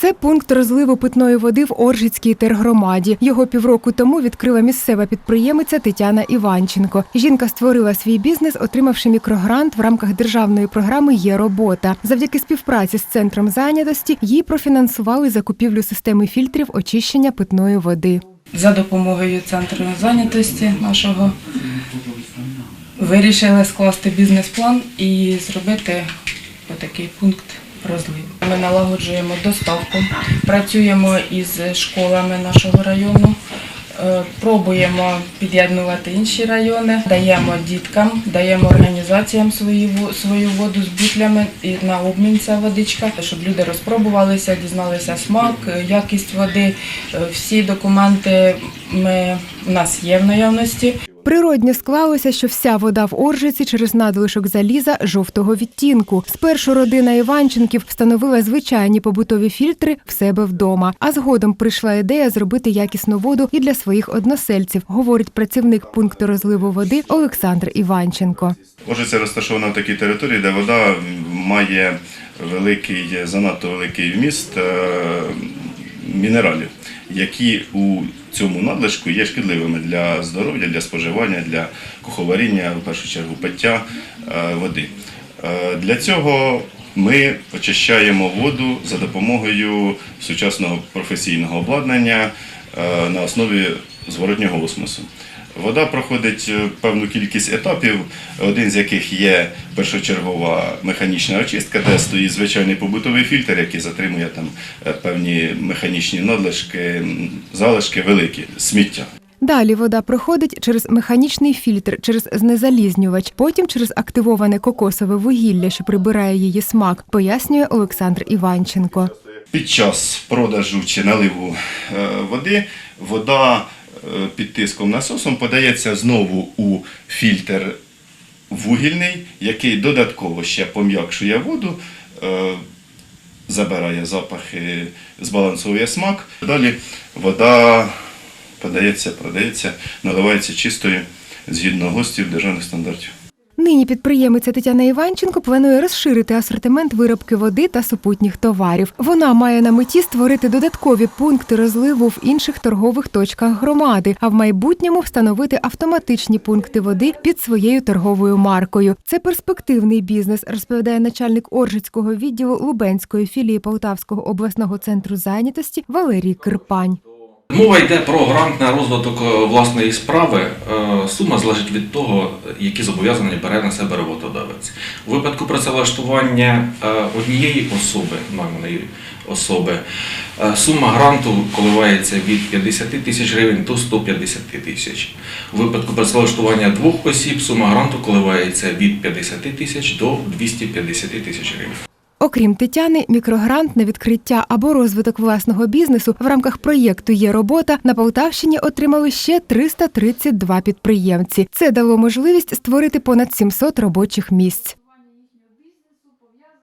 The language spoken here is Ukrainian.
Це пункт розливу питної води в Оржицькій тергромаді. Його півроку тому відкрила місцева підприємиця Тетяна Іванченко. Жінка створила свій бізнес, отримавши мікрогрант в рамках державної програми Є робота. Завдяки співпраці з центром зайнятості їй профінансували закупівлю системи фільтрів очищення питної води. За допомогою центру зайнятості нашого вирішили скласти бізнес-план і зробити отакий пункт розливу. Ми налагоджуємо доставку, працюємо із школами нашого району, е, пробуємо під'єднувати інші райони, даємо діткам, даємо організаціям свою, свою воду з бутлями і на обмін ця водичка, щоб люди розпробувалися, дізналися смак, якість води. Е, Всі документи ми, у нас є в наявності. Природньо склалося, що вся вода в Оржиці через надлишок заліза жовтого відтінку. Спершу родина Іванченків встановила звичайні побутові фільтри в себе вдома. А згодом прийшла ідея зробити якісну воду і для своїх односельців, говорить працівник пункту розливу води Олександр Іванченко. Отже, це розташовано в такій території, де вода має великий, занадто великий вміст е, мінералів, які у цьому надлишку є шкідливими для здоров'я, для споживання, для куховаріння, в першу чергу пиття е, води. Е, Для цього ми очищаємо воду за допомогою сучасного професійного обладнання е, на основі зворотнього осмосу. Вода проходить е, певну кількість етапів, один з яких є першочергова механічна очистка, де стоїть звичайний побутовий фільтр, який затримує там е, певні механічні надлишки, залишки великі, сміття. Далі вода проходить через механічний фільтр, через знезалізнювач, потім через активоване кокосове вугілля, що прибирає її смак, пояснює Олександр Іванченко. Під час продажу чи наливу е, води вода під тиском насосом подається знову у фільтр вугільний, який додатково ще пом'якшує воду, е, забирає запахи, збалансує смак. Далі вода подається, продається, наливається чистою згідно гостів державних стандартів. Нині підприємиця Тетяна Іванченко планує розширити асортимент виробки води та супутніх товарів. Вона має на меті створити додаткові пункти розливу в інших торгових точках громади, а в майбутньому встановити автоматичні пункти води під своєю торговою маркою. Це перспективний бізнес, розповідає начальник Оржицького відділу Лубенської філії Полтавського обласного центру зайнятості Валерій Кирпань. Мова йде про грант на розвиток е, власної справи. Е, Сума залежить від того, які зобов'язання бере на себе роботодавець. У випадку працевлаштування е, однієї особи, найманої особи, е, сума гранту коливається від 50 тисяч гривень до 150 тисяч. У випадку працевлаштування двох осіб сума гранту коливається від 50 тисяч до 250 тисяч гривень. Окрім Тетяни, мікрогрант на відкриття або розвиток власного бізнесу в рамках проєкту Є робота на Полтавщині отримали ще 332 підприємці. Це дало можливість створити понад 700 робочих місць.